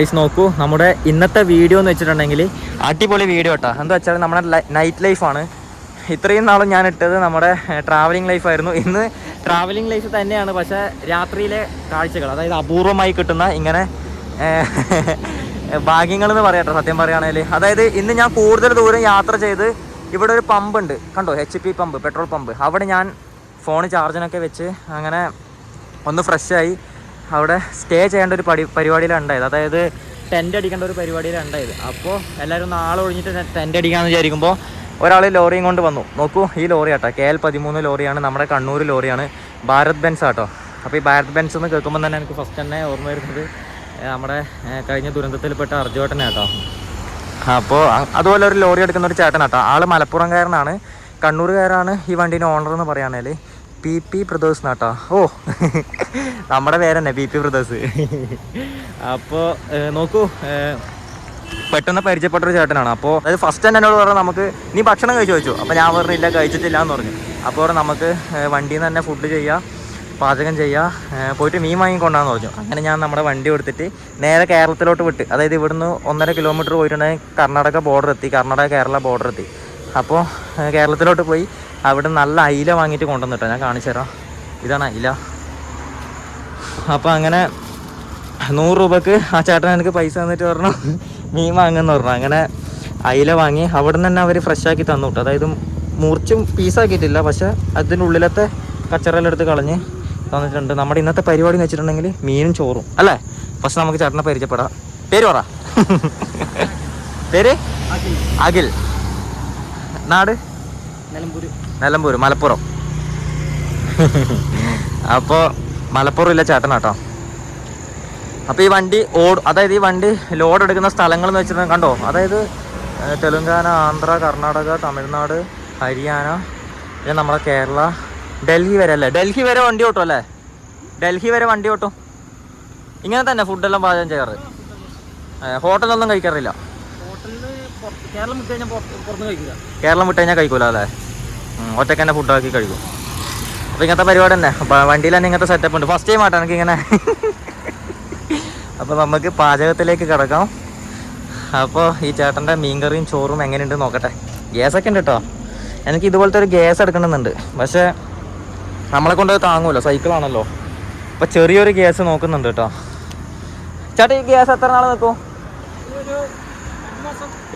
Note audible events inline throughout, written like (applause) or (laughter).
Guys നോക്കൂ നമ്മുടെ ഇന്നത്തെ വീഡിയോ എന്ന് വെച്ചിട്ടുണ്ടെങ്കിൽ അടിപൊളി വീഡിയോ കേട്ടോ എന്താ വെച്ചാൽ നമ്മുടെ നൈറ്റ് ലൈഫാണ് ഇത്രയും നാളും ഞാൻ ഇട്ടത് നമ്മുടെ ട്രാവലിംഗ് ലൈഫായിരുന്നു ഇന്ന് ട്രാവലിംഗ് ലൈഫ് തന്നെയാണ് പക്ഷേ രാത്രിയിലെ കാഴ്ചകൾ അതായത് അപൂർവമായി കിട്ടുന്ന ഇങ്ങനെ ഭാഗ്യങ്ങൾ എന്ന് പറയട്ടെ സത്യം പറയുകയാണെങ്കിൽ. അതായത് ഇന്ന് ഞാൻ കൂടുതൽ ദൂരം യാത്ര ചെയ്ത് ഇവിടെ ഒരു പമ്പ് ഉണ്ട്. കണ്ടോ? H P pump petrol pump അവിടെ ഞാൻ ഫോൺ ചാർജിനൊക്കെ വെച്ച് അങ്ങനെ ഒന്ന് ഫ്രഷായി അവിടെ സ്റ്റേ ചെയ്യേണ്ട ഒരു പടി പരിപാടിയിലാണ് ഉണ്ടായത്. അതായത് ടെന്റ് അടിക്കേണ്ട ഒരു പരിപാടിയിലാണ് ഉണ്ടായത്. അപ്പോൾ എല്ലാവരും ആൾ ഒഴിഞ്ഞിട്ട് ടെന്റ് അടിക്കാമെന്ന് വിചാരിക്കുമ്പോൾ ഒരാൾ ലോറിയും കൊണ്ട് വന്നു. നോക്കൂ ഈ ലോറി ആട്ടോ. കെ എൽ പതിമൂന്ന് ലോറിയാണ് നമ്മുടെ കണ്ണൂർ ലോറിയാണ്. ഭാരത് ബെൻസ് ആട്ടോ. അപ്പോൾ ഈ ഭാരത് ബെൻസ് എന്ന് കേൾക്കുമ്പോൾ തന്നെ എനിക്ക് ഫസ്റ്റ് തന്നെ ഓർമ്മ വരുന്നത് നമ്മുടെ കഴിഞ്ഞ ദുരന്തത്തിൽപ്പെട്ട അർജുവേട്ടനെ കേട്ടോ അപ്പോൾ അതുപോലെ ഒരു ലോറി എടുക്കുന്ന ഒരു ചേട്ടനാട്ടോ. ആൾ മലപ്പുറംകാരനാണ്. കണ്ണൂരുകാരാണ് ഈ വണ്ടീന്റെ ഓണർ എന്ന് പറയുകയാണെങ്കിൽ പി പി ബ്രദേഴ്സ് നാട്ടോ ഓ നമ്മുടെ പേരന്നെ പി പി ബ്രദേഴ്സ് അപ്പോൾ നോക്കൂ പെട്ടെന്ന് പരിചയപ്പെട്ട ഒരു ചേട്ടനാണ്. അപ്പോൾ അതായത് ഫസ്റ്റ് തന്നെ എന്നോട് പറഞ്ഞു നമുക്ക് നീ ഭക്ഷണം കഴിച്ചു? വെച്ചു അപ്പോൾ ഞാൻ പറഞ്ഞു ഇല്ല കഴിച്ചിട്ടില്ല എന്ന് പറഞ്ഞു അപ്പോൾ നമുക്ക് വണ്ടിയിൽ നിന്ന് തന്നെ ഫുഡ് ചെയ്യാം പാചകം ചെയ്യുക പോയിട്ട് മീൻ വാങ്ങിക്കൊണ്ടാന്ന് പറഞ്ഞു. അങ്ങനെ ഞാൻ നമ്മുടെ വണ്ടി കൊടുത്തിട്ട് നേരെ കേരളത്തിലോട്ട് വിട്ട് അതായത് ഇവിടുന്ന് ഒന്നര കിലോമീറ്റർ പോയിട്ടുണ്ടെങ്കിൽ കർണാടക ബോർഡർ എത്തി കർണാടക കേരള ബോർഡർ എത്തി. അപ്പോൾ കേരളത്തിലോട്ട് പോയി അവിടെ നല്ല അയില വാങ്ങിയിട്ട് കൊണ്ടുവന്നിട്ടോ. ഞാൻ കാണിച്ചു തരാം. ഇതാണ് അയില. അപ്പോൾ അങ്ങനെ നൂറ് രൂപക്ക് ആ ചേട്ടൻ എനിക്ക് പൈസ തന്നിട്ട് പറഞ്ഞു മീൻ വാങ്ങുമെന്ന് പറഞ്ഞു. അങ്ങനെ അയില വാങ്ങി അവിടെ നിന്ന് തന്നെ അവർ ഫ്രഷ് ആക്കി തന്നു കേട്ടോ അതായത് മുറിച്ചും പീസാക്കിയിട്ടില്ല പക്ഷെ അതിന്റെ ഉള്ളിലത്തെ കച്ചറയിലെടുത്ത് കളഞ്ഞ് തന്നിട്ടുണ്ട്. നമ്മുടെ ഇന്നത്തെ പരിപാടി എന്ന് വെച്ചിട്ടുണ്ടെങ്കിൽ മീനും ചോറും അല്ലേ? ഫസ്റ്റ് നമുക്ക് ചേട്ടനെ പരിചയപ്പെടാം. പേര് പറ. പേര്? അഖിൽ. നാട്? നിലമ്പൂർ മലപ്പുറം. അപ്പോൾ മലപ്പുറം ഇല്ല ചേട്ടനാട്ടോ അപ്പോൾ ഈ വണ്ടി ഓട് അതായത് ഈ വണ്ടി ലോഡ് എടുക്കുന്ന സ്ഥലങ്ങൾ എന്ന് വെച്ചിട്ടുണ്ടെങ്കിൽ കണ്ടോ? അതായത് തെലുങ്കാന ആന്ധ്ര കർണാടക തമിഴ്നാട് ഹരിയാന പിന്നെ നമ്മുടെ കേരള ഡൽഹി വരെ അല്ലേ? ഡൽഹി വരെ വണ്ടി ഓട്ടോ അല്ലേ? ഡൽഹി വരെ വണ്ടി ഓട്ടോ. ഇങ്ങനെ തന്നെ ഫുഡെല്ലാം പാചകം ചെയ്യാറ്. ഹോട്ടലൊന്നും കഴിക്കാറില്ല. കേരളം വിട്ട് കഴിഞ്ഞാൽ പുറത്ത് കഴിക്കില്ല കേരളം വിട്ട് കഴിഞ്ഞാൽ കഴിക്കൂല അല്ലേ? ഒറ്റയ്ക്ക് തന്നെ ഫുഡാക്കി കഴിക്കും. അപ്പോൾ ഇങ്ങനത്തെ പരിപാടി തന്നെ. വണ്ടിയിൽ തന്നെ ഇങ്ങനത്തെ സെറ്റപ്പ് ഉണ്ട്. ഫസ്റ്റ് ടൈം ആട്ടോ എനിക്ക് ഇങ്ങനെ. അപ്പോൾ നമുക്ക് പാചകത്തിലേക്ക് കിടക്കാം. അപ്പോൾ ഈ ചേട്ടന്റെ മീൻകറിയും ചോറും എങ്ങനെയുണ്ട് നോക്കട്ടെ. ഗ്യാസൊക്കെ ഉണ്ട് കേട്ടോ എനിക്ക് ഇതുപോലത്തെ ഒരു ഗ്യാസ് എടുക്കണമെന്നുണ്ട്. പക്ഷേ നമ്മളെ കൊണ്ട് താങ്ങുമല്ലോ സൈക്കിളാണല്ലോ അപ്പോൾ ചെറിയൊരു ഗ്യാസ് നോക്കുന്നുണ്ട് കേട്ടോ ചേട്ടാ ഈ ഗ്യാസ് എത്ര നാൾ നിൽക്കും?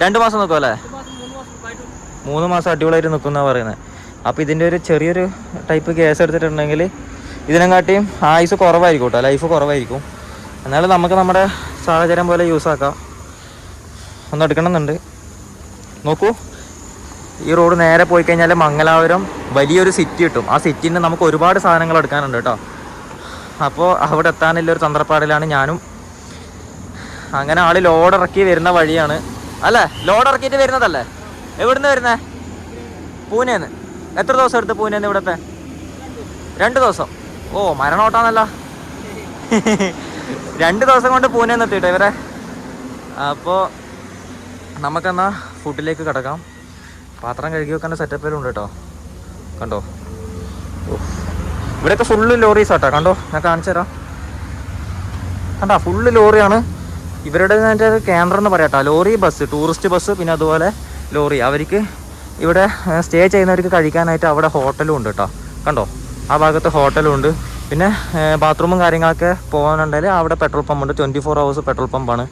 രണ്ട് മാസം നിൽക്കും അല്ലേ? മൂന്ന് മാസം അടിപൊളിയായിട്ട് നിൽക്കുന്ന പറയുന്നത് അപ്പോൾ ഇതിന്റെ ഒരു ചെറിയൊരു ടൈപ്പ് കേസ് എടുത്തിട്ടുണ്ടെങ്കിൽ ഇതിനെക്കാട്ടിയും ആയുസ് കുറവായിരിക്കും കേട്ടോ. ലൈഫ് കുറവായിരിക്കും. എന്നാലും നമുക്ക് നമ്മുടെ സാഹചര്യം പോലെ യൂസ് ആക്കാം. ഒന്ന് എടുക്കണമെന്നുണ്ട്. നോക്കൂ. ഈ റോഡ് നേരെ പോയി കഴിഞ്ഞാൽ മംഗലാപുരം വലിയൊരു സിറ്റി കിട്ടും. ആ സിറ്റിയിൽ നമുക്ക് ഒരുപാട് സാധനങ്ങൾ എടുക്കാനുണ്ട് കേട്ടോ. അപ്പോൾ അവിടെ എത്താനുള്ള ഒരു തന്ത്രപ്പാടിലാണ് ഞാനും. അങ്ങനെ ആൾ ലോഡ് ഇറക്കി വരുന്ന വഴിയാണ് അല്ലേ? ലോഡ് ഇറക്കിയിട്ട് വരുന്നതല്ലേ? എവിടുന്ന് വരുന്നേ? പൂനെന്ന്. എത്ര ദിവസം എടുത്ത് പൂനെന്ന് ഇവിടത്തെ? രണ്ട് ദിവസം. ഓ മരണോട്ടാന്നല്ല രണ്ട് ദിവസം കൊണ്ട് പൂനെന്ന് എത്തിയിട്ടോ ഇവരെ? അപ്പോൾ നമുക്കെന്നാ ഫുഡിലേക്ക് കിടക്കാം. പാത്രം കഴുകി വെക്കേണ്ട സെറ്റപ്പിലും ഉണ്ട് കേട്ടോ. കണ്ടോ? ഇവിടെയൊക്കെ ഫുള്ള് ലോറീസ് കേട്ടോ കണ്ടോ? ഞാൻ കാണിച്ചു തരാം കണ്ടാ ഫുള്ള് ലോറിയാണ്. ഇവരുടെ കേന്ദ്രം എന്ന് പറയാട്ടോ ലോറി ബസ് ടൂറിസ്റ്റ് ബസ് പിന്നെ അതുപോലെ ലോറി. അവർക്ക് ഇവിടെ സ്റ്റേ ചെയ്യുന്നവർക്ക് കഴിക്കാനായിട്ട് അവിടെ ഹോട്ടലും ഉണ്ട് കേട്ടോ കണ്ടോ? ആ ഭാഗത്ത് ഹോട്ടലും ഉണ്ട്. പിന്നെ ബാത്റൂമും കാര്യങ്ങളൊക്കെ പോകാനുണ്ടെങ്കിൽ അവിടെ പെട്രോൾ പമ്പ് ഉണ്ട്. ട്വന്റി ഫോർ ഹവേഴ്സ് പെട്രോൾ പമ്പാണ്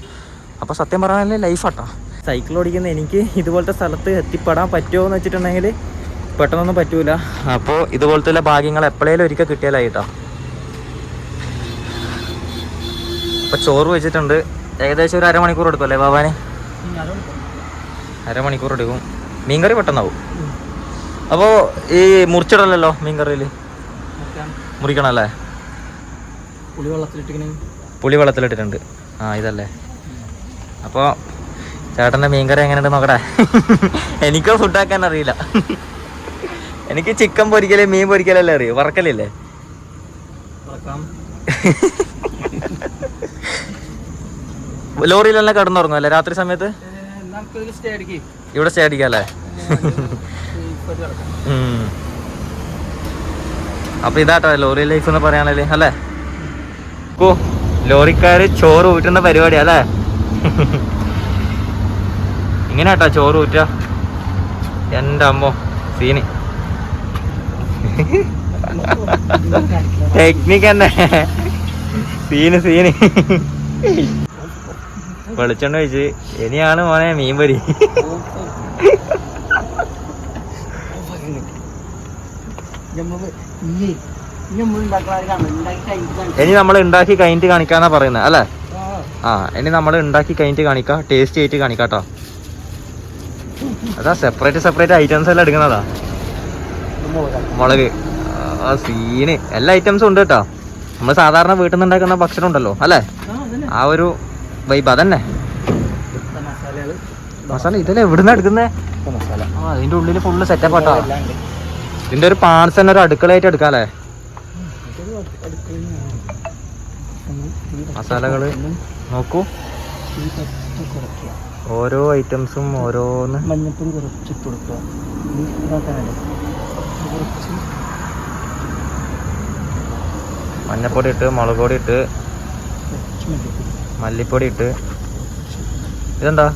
അപ്പോൾ സത്യം പറഞ്ഞാൽ ലൈഫാട്ടോ സൈക്കിൾ ഓടിക്കുന്ന എനിക്ക് ഇതുപോലത്തെ സ്ഥലത്ത് എത്തിപ്പെടാൻ പറ്റുമോ എന്ന് വെച്ചിട്ടുണ്ടെങ്കിൽ പെട്ടെന്നൊന്നും പറ്റൂല. അപ്പോൾ ഇതുപോലത്തെ ഭാഗ്യങ്ങൾ എപ്പോഴേലും ഒരിക്കൽ കിട്ടിയാലായിട്ടോ അപ്പോൾ ചോറ് വെച്ചിട്ടുണ്ട്. ഏകദേശം ഒരു അരമണിക്കൂർ എടുക്കും അല്ലേ ബാബാന് അരമണിക്കൂർ. എടുക്കും. മീൻകറി പെട്ടെന്നാവും. അപ്പോ ഈ മുറിച്ചിടലല്ലോ മീൻകറിയിൽ മുറിക്കണല്ലേ? പുളിവെള്ളത്തിലിട്ടിട്ടുണ്ട്. പുളി വെള്ളത്തിലിട്ടിട്ടുണ്ട് ആ ഇതല്ലേ. അപ്പോൾ ചേട്ടന്റെ മീൻകറി എങ്ങനെയുണ്ട് നോക്കട്ടെ. എനിക്കോ ഫുഡാക്കാൻ അറിയില്ല. എനിക്ക് ചിക്കൻ പൊരിക്കൽ മീൻ പൊരിക്കലല്ലേ അറിയൂ. വറക്കലില്ലേ? (laughs) ലോറിയിലെല്ലാം കിടന്നുറങ്ങും അല്ലേ? രാത്രി സമയത്ത്? സ്റ്റേ അടിക്ക്. ഇവിടെ സ്റ്റേ അടിക്കാല്ലേ ഉം. അപ്പൊ ഇതാട്ടോ ലോറി ലൈഫ് എന്ന് പറയാനല്ലേ അല്ലേ? ഓ ലോറിക്കാര് ചോറ് ഊറ്റുന്ന പരിപാടി അല്ലേ? ഇങ്ങനെ കേട്ടോ ചോറ് ഊറ്റ. എന്റെ അമ്മോ സീന്. ടെക്നിക്ക് തന്നെ. Scene scene. വെളിച്ചെണ്ണ ഒഴിച്ച്. ഇനിയാണ് മോനെ മീൻ പൊരി. ഇനി നമ്മൾ ഉണ്ടാക്കി കഴിഞ്ഞിട്ട് കാണിക്കാന്നാ പറയുന്നത് അല്ലേ? ആ. ഇനി നമ്മൾ ഉണ്ടാക്കി കഴിഞ്ഞിട്ട് കാണിക്കാം. ടേസ്റ്റ് ആയിട്ട് കാണിക്കാട്ടോ അതാ സെപ്പറേറ്റ് സെപ്പറേറ്റ് ഐറ്റംസ് എല്ലാം എടുക്കുന്നതാ മുളക്. ആ സീന്. എല്ലാ ഐറ്റംസും ഉണ്ട് കേട്ടോ നമ്മൾ സാധാരണ വീട്ടിൽ നിന്ന് ഉണ്ടാക്കുന്ന ഭക്ഷണം ഉണ്ടല്ലോ അല്ലേ? ആ ഒരു വൈബ് അതന്നെ. മസാല ഇതല്ലേ എവിടുന്ന എടുക്കുന്നേ? ആ അതിന്റെ ഉള്ളിൽ ഫുള്ള് സെറ്റപ്പ് ആട്ടോ. ഇതിന്റെ ഒരു പാർട്സ് തന്നെ ഒരു അടുക്കളയായിട്ട് എടുക്കാല്ലേ? മസാലകൾ നോക്കൂ. ഓരോ ഐറ്റംസും ഓരോന്ന്. മഞ്ഞപ്പൊടി കുറച്ച് കൊടുക്കുക മഞ്ഞപ്പൊടി ഇട്ട് മുളക് പൊടി ഇട്ട്. മല്ലിപ്പൊടി ഇട്ട്. ഇതെന്താ?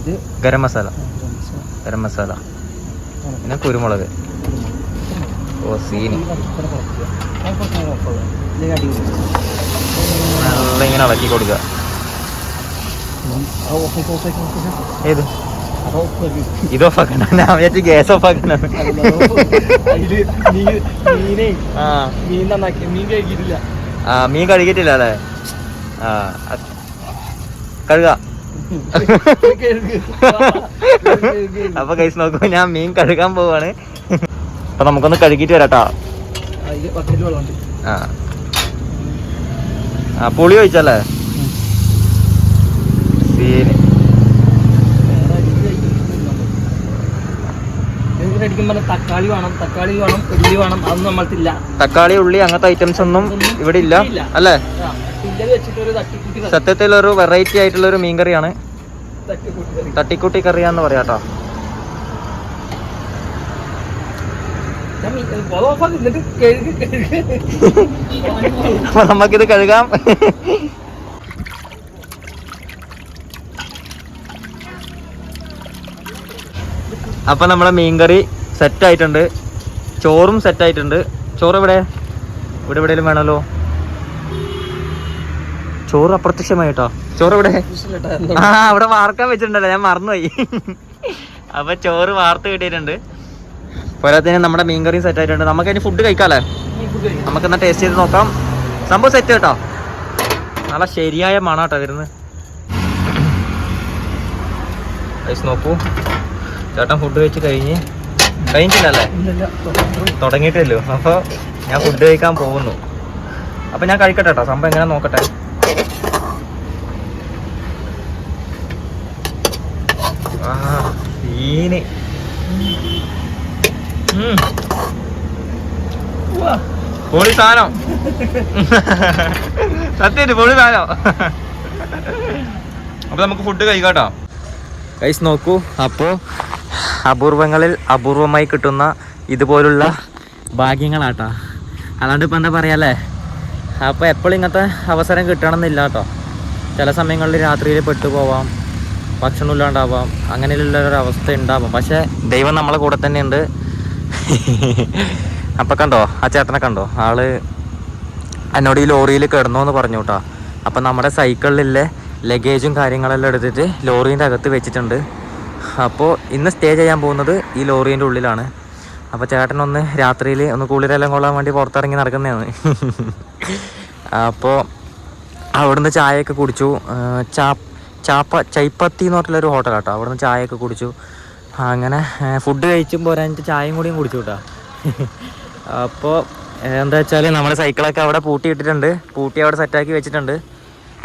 ഇത് ഗരം മസാല. ഗരം മസാല. പിന്നെ കുരുമുളക്. ഓ സീനി. നല്ല ഇങ്ങനെ ഇളക്കി കൊടുക്കുക. ഏത്. ഇത് ഓഫാക്കണ്ട ഞാൻ വിചാരിച്ചു ഗ്യാസ് ഓഫ് ആക്കണ. അതല്ല, അത് അതിൽ മീൻ കഴുകിയിട്ടില്ല അല്ലേ? കഴുക. അപ്പൊ കൈസ് നോക്കുമ്പോ ഞാൻ മീൻ കഴുകാൻ പോവാണ്. അപ്പൊ നമുക്കൊന്ന് കഴുകിട്ട് വരാട്ടാ. ആ. ആ പുളി ഒഴിച്ചല്ലേ? സീന് തക്കാളി വേണം തക്കാളി വേണം ഉള്ളി വേണം അതൊന്നും നമ്മൾക്കില്ല. തക്കാളി ഉള്ളി അങ്ങനത്തെ ഐറ്റംസ് ഒന്നും ഇവിടെ ഇല്ല. അല്ലേ? സത്യത്തിൽ ഒരു വെറൈറ്റി ആയിട്ടുള്ള ഒരു മീൻകറിയാണ്. തട്ടിക്കൂട്ടി കറി. തട്ടിക്കുട്ടി കറിയാന്ന് പറയാട്ടോ. അപ്പൊ നമുക്കിത് കഴുകാം. അപ്പൊ നമ്മളെ മീൻകറി സെറ്റ് ആയിട്ടുണ്ട്. ചോറും സെറ്റ് ആയിട്ടുണ്ട്. ചോറ് എവിടെ? ഇവിടെ എവിടെയെങ്കിലും വേണമല്ലോ? ചോറ് അപ്രത്യക്ഷമായിട്ടോ? ചോറ് ഇവിടെ ആ അവിടെ വാർക്കാൻ വെച്ചിട്ടുണ്ടല്ലോ ഞാൻ മറന്നുപോയി. അപ്പൊ ചോറ് വാർത്ത് കിട്ടിയിട്ടുണ്ട്. പോരാത്തതിന് നമ്മുടെ മീൻകറിയും സെറ്റ് ആയിട്ടുണ്ട്. നമുക്ക് അതിന് ഫുഡ് കഴിക്കാല്ലേ? നമുക്ക് എന്നാ ടേസ്റ്റ് ചെയ്ത് നോക്കാം. സംഭവം സെറ്റ് കേട്ടോ. നല്ല ശരിയായ മണം കേട്ടോ വരുന്നത് ഐസ് നോക്കൂ. ചേട്ടൻ ഫുഡ് കഴിച്ച് കഴിഞ്ഞ് കഴിഞ്ഞിട്ടില്ലല്ലേ? ഇല്ലല്ല, അപ്പൊ അപ്പോൾ ഞാൻ ഫുഡ് കഴിക്കാൻ പോകുന്നു. അപ്പോൾ ഞാൻ കഴിക്കട്ടെ കേട്ടോ സംഭവം എങ്ങനെ നോക്കട്ടെ ആ ഉവ്വ. പൊളി സാധനം. (laughs) സത്യമായിട്ട് പൊളി സാധനം. (laughs) അപ്പൊ നമുക്ക് ഫുഡ് കഴിക്കാട്ടോ. കൈസ് നോക്കൂ. അപ്പോൾ അപൂർവങ്ങളിൽ അപൂർവമായി കിട്ടുന്ന ഇതുപോലുള്ള ഭാഗ്യങ്ങളാട്ടോ. അല്ലാണ്ട് ഇപ്പം എന്താ പറയാല്ലേ അപ്പോൾ എപ്പോഴും ഇങ്ങനത്തെ അവസരം കിട്ടണമെന്നില്ല കേട്ടോ. ചില സമയങ്ങളിൽ രാത്രിയിൽ പെട്ടുപോവാം. ഭക്ഷണം ഇല്ലാണ്ടാവാം അങ്ങനെയുള്ള അവസ്ഥ ഉണ്ടാവാം പക്ഷേ ദൈവം നമ്മളെ കൂടെ തന്നെ ഉണ്ട് അപ്പം കണ്ടോ ആ ചേട്ടനെ കണ്ടോ? ആൾ എന്നോട് ഈ ലോറിയിൽ കിടന്നു എന്ന് പറഞ്ഞു കേട്ടോ. അപ്പം നമ്മുടെ സൈക്കിളിലെ ലഗേജും കാര്യങ്ങളെല്ലാം എടുത്തിട്ട് ലോറീന്റെ അകത്ത് വെച്ചിട്ടുണ്ട്. അപ്പോൾ ഇന്ന് സ്റ്റേ ചെയ്യാൻ പോകുന്നത് ഈ ലോറീന്റെ ഉള്ളിലാണ്. അപ്പോൾ ചേട്ടനൊന്ന് രാത്രിയിൽ ഒന്ന് കുളിരെല്ലാം കൊള്ളാൻ വേണ്ടി പുറത്തിറങ്ങി നടക്കുന്നതാണ്. അപ്പോൾ അവിടുന്ന് ചായയൊക്കെ കുടിച്ചു. ചാ ചാപ്പ ചൈപ്പത്തി എന്ന് പറഞ്ഞിട്ടുള്ളൊരു ഹോട്ടലാട്ടോ അവിടുന്ന് ചായയൊക്കെ കുടിച്ചു. അങ്ങനെ ഫുഡ് കഴിച്ചും പോരാഞ്ഞിട്ട് ചായയും കൂടിയും കുടിച്ചു കേട്ടോ. അപ്പോൾ എന്താ വെച്ചാൽ നമ്മുടെ സൈക്കിളൊക്കെ അവിടെ പൂട്ടിയിട്ടിട്ടുണ്ട് പൂട്ടി അവിടെ സെറ്റാക്കി വെച്ചിട്ടുണ്ട്.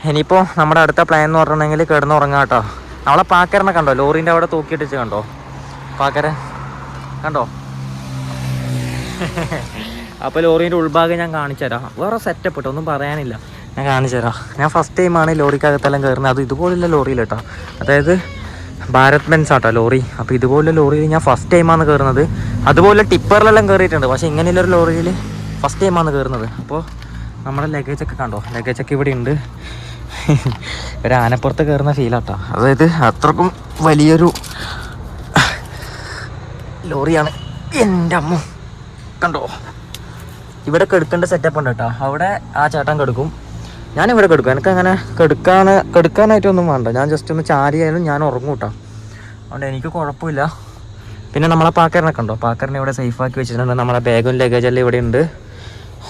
ഇനിയിപ്പോൾ നമ്മുടെ അടുത്ത പ്ലാൻ എന്ന് പറഞ്ഞിട്ടുണ്ടെങ്കിൽ കിടന്നുറങ്ങാം കേട്ടോ. നമ്മളെ പാക്കരനെ കണ്ടോ? ലോറീന്റെ അവിടെ തൂക്കിയിട്ടിച്ച് കണ്ടോ? പാക്കരൻ കണ്ടോ? അപ്പോൾ ലോറീന്റെ ഉൾഭാഗം ഞാൻ കാണിച്ചു തരാം വേറെ സെറ്റപ്പ് ഒന്നും പറയാനില്ല. ഞാൻ കാണിച്ചു തരാം. ഞാൻ ഫസ്റ്റ് ടൈമാണ് ലോറിക്കകത്തെല്ലാം കയറുന്നത്. അത് ഇതുപോലുള്ള ലോറിയിൽ കേട്ടോ. അതായത് ഭാരത് ബെൻസ് ആട്ടോ ലോറി. അപ്പോൾ ഇതുപോലുള്ള ലോറിയിൽ ഞാൻ ഫസ്റ്റ് ടൈമാണ് കയറുന്നത്. അതുപോലെ ടിപ്പറിലെല്ലാം കയറിയിട്ടുണ്ട്. പക്ഷേ ഇങ്ങനെയുള്ളൊരു ലോറിയിൽ ഫസ്റ്റ് ടൈമാണ് കയറുന്നത്. അപ്പോൾ നമ്മുടെ ലഗേജ് ഒക്കെ കണ്ടോ? ലഗേജ് ഒക്കെ ഇവിടെ ഉണ്ട്. (laughs) ഒരു ആനപ്പുറത്ത് കയറുന്ന ഫീലാട്ടോ അതായത് അത്രക്കും വലിയൊരു ലോറിയാണ് എന്റെ അമ്മ. കണ്ടോ? ഇവിടെ കെടുക്കേണ്ട സെറ്റപ്പ് ഉണ്ട് കേട്ടോ. അവിടെ ആ ചേട്ടൻ കെടുക്കും. ഞാൻ ഇവിടെ കെടുക്കും. എനിക്ക് അങ്ങനെ കെടുക്കാൻ കെടുക്കാനായിട്ടൊന്നും വേണ്ട. ഞാൻ ജസ്റ്റ് ഒന്ന് ചാരിയായാലും ഞാൻ ഉറങ്ങും കേട്ടോ അതുകൊണ്ട് എനിക്ക് കുഴപ്പമില്ല. പിന്നെ നമ്മളെ പാക്കറിനെ കണ്ടോ? പാക്കറിനെ ഇവിടെ സേഫാക്കി വെച്ചിട്ടുണ്ട്. നമ്മളെ ബാഗും ലഗേജ് എല്ലാം ഇവിടെ ഉണ്ട്.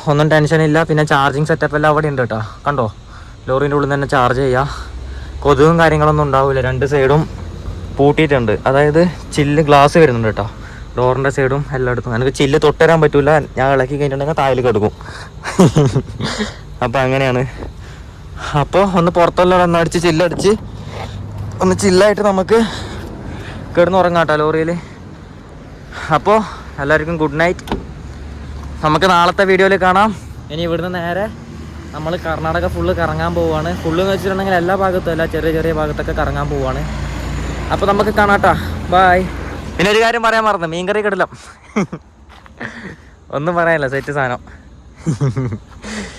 ഒന്നും ടെൻഷൻ ഇല്ല. പിന്നെ ചാർജിങ് സെറ്റപ്പ് എല്ലാം അവിടെ ഉണ്ട് കേട്ടോ കണ്ടോ? ലോറിന്റെ ഉള്ളിൽ തന്നെ ചാർജ് ചെയ്യാം. കൊതുകും കാര്യങ്ങളൊന്നും ഉണ്ടാവില്ല രണ്ട് സൈഡും പൂട്ടിയിട്ടുണ്ട്. അതായത് ചില്ല് ഗ്ലാസ് വരുന്നുണ്ട് കേട്ടോ ഡോറിന്റെ സൈഡും എല്ലായിടത്തും. എനിക്ക് ചില്ല് തൊട്ടരാൻ പറ്റില്ല ഞാൻ ഇളക്കി കഴിഞ്ഞിട്ടുണ്ടെങ്കിൽ താഴെ കിടക്കും. (laughs) അപ്പോൾ അങ്ങനെയാണ്. അപ്പോൾ ഒന്ന് പുറത്തുള്ള അടിച്ച് ചില്ലടിച്ച് ഒന്ന് ചില്ലായിട്ട് നമുക്ക് കിടന്നുറങ്ങാട്ടോ ലോറിയിൽ അപ്പോൾ എല്ലാവർക്കും ഗുഡ് നൈറ്റ് നമുക്ക് നാളത്തെ വീഡിയോയിൽ കാണാം. ഇനി ഇവിടുന്ന് നേരെ നമ്മൾ കർണാടക ഫുള്ള് കറങ്ങാൻ പോവുകയാണ് ഫുള്ള് എന്ന് വെച്ചിട്ടുണ്ടെങ്കിൽ എല്ലാ ഭാഗത്തും എല്ലാ ചെറിയ ചെറിയ ഭാഗത്തൊക്കെ കറങ്ങാൻ പോവുകയാണ് അപ്പോൾ നമുക്ക് കാണാട്ടാ. ബായ് പിന്നെ ഒരു കാര്യം പറയാൻ മറന്നു. മീൻകറി കിടലം. (laughs) ഒന്നും പറയാനില്ല സെറ്റ് സാധനം. (laughs)